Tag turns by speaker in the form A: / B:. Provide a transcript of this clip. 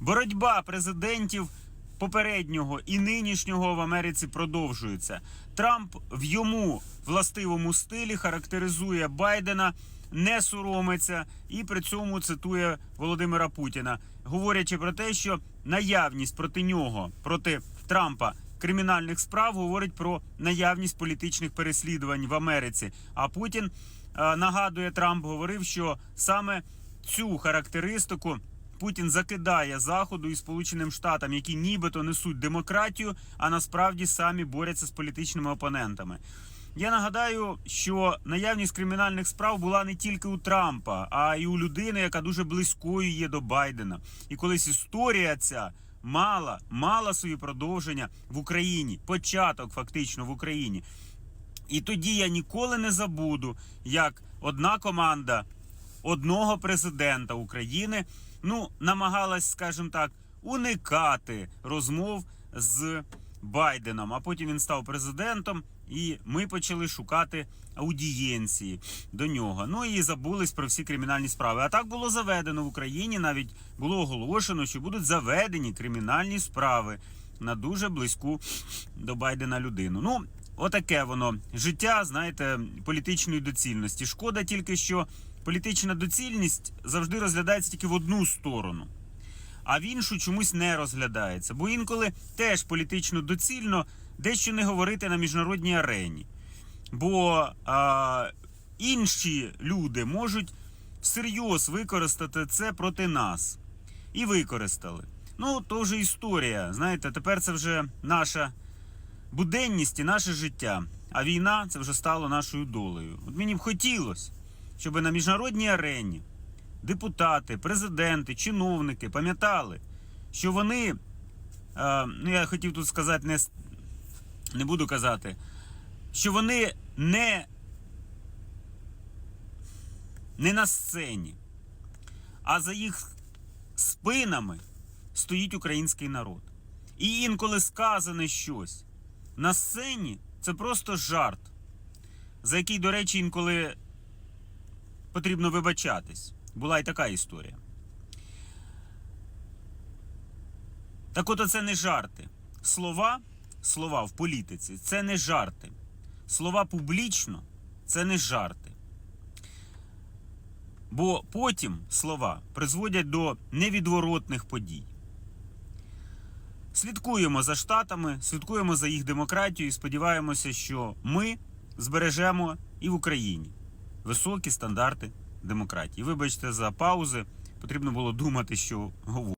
A: Боротьба президентів попереднього і нинішнього в Америці продовжується. Трамп в йому властивому стилі характеризує Байдена, не соромиться і при цьому цитує Володимира Путіна, говорячи про те, що наявність проти нього, проти Трампа. Кримінальних справ говорить про наявність політичних переслідувань в Америці. А Путін е, нагадує, Трамп говорив, що саме цю характеристику Путін закидає Заходу і Сполученим Штатам, які нібито несуть демократію, а насправді самі борються з політичними опонентами. Я нагадаю, що наявність кримінальних справ була не тільки у Трампа, а й у людини, яка дуже близькою є до Байдена. І колись історія ця мала, мала свої продовження в Україні, початок фактично в Україні. І тоді я ніколи не забуду, як одна команда одного президента України ну намагалась, скажімо так, уникати розмов з Байденом. А потім він став президентом, і ми почали шукати аудієнції до нього. Ну і забулись про всі кримінальні справи. А так було заведено в Україні. Навіть було оголошено, що будуть заведені кримінальні справи на дуже близьку до Байдена людину. Ну, отаке воно життя, знаєте, політичної доцільності. Шкода тільки, що політична доцільність завжди розглядається тільки в одну сторону. А в іншу чомусь не розглядається. Бо інколи теж політично доцільно дещо не говорити на міжнародній арені. Бо а, інші люди можуть всерйоз використати це проти нас. І використали. Ну, то вже історія. Знаєте, тепер це вже наша буденність і наше життя. А війна це вже стало нашою долею. От мені б хотілося, щоб на міжнародній арені депутати, президенти, чиновники пам'ятали, що вони, е, ну я хотів тут сказати, не, не буду казати, що вони не, не на сцені, а за їх спинами стоїть український народ. І інколи сказане щось на сцені це просто жарт, за який, до речі, інколи потрібно вибачатись. Була й така історія. Так от це не жарти. Слова, слова в політиці це не жарти. Слова публічно це не жарти. Бо потім слова призводять до невідворотних подій. Слідкуємо за штатами, слідкуємо за їх демократією і сподіваємося, що ми збережемо і в Україні високі стандарти демократії. Вибачте за паузи, потрібно було думати, що говорю.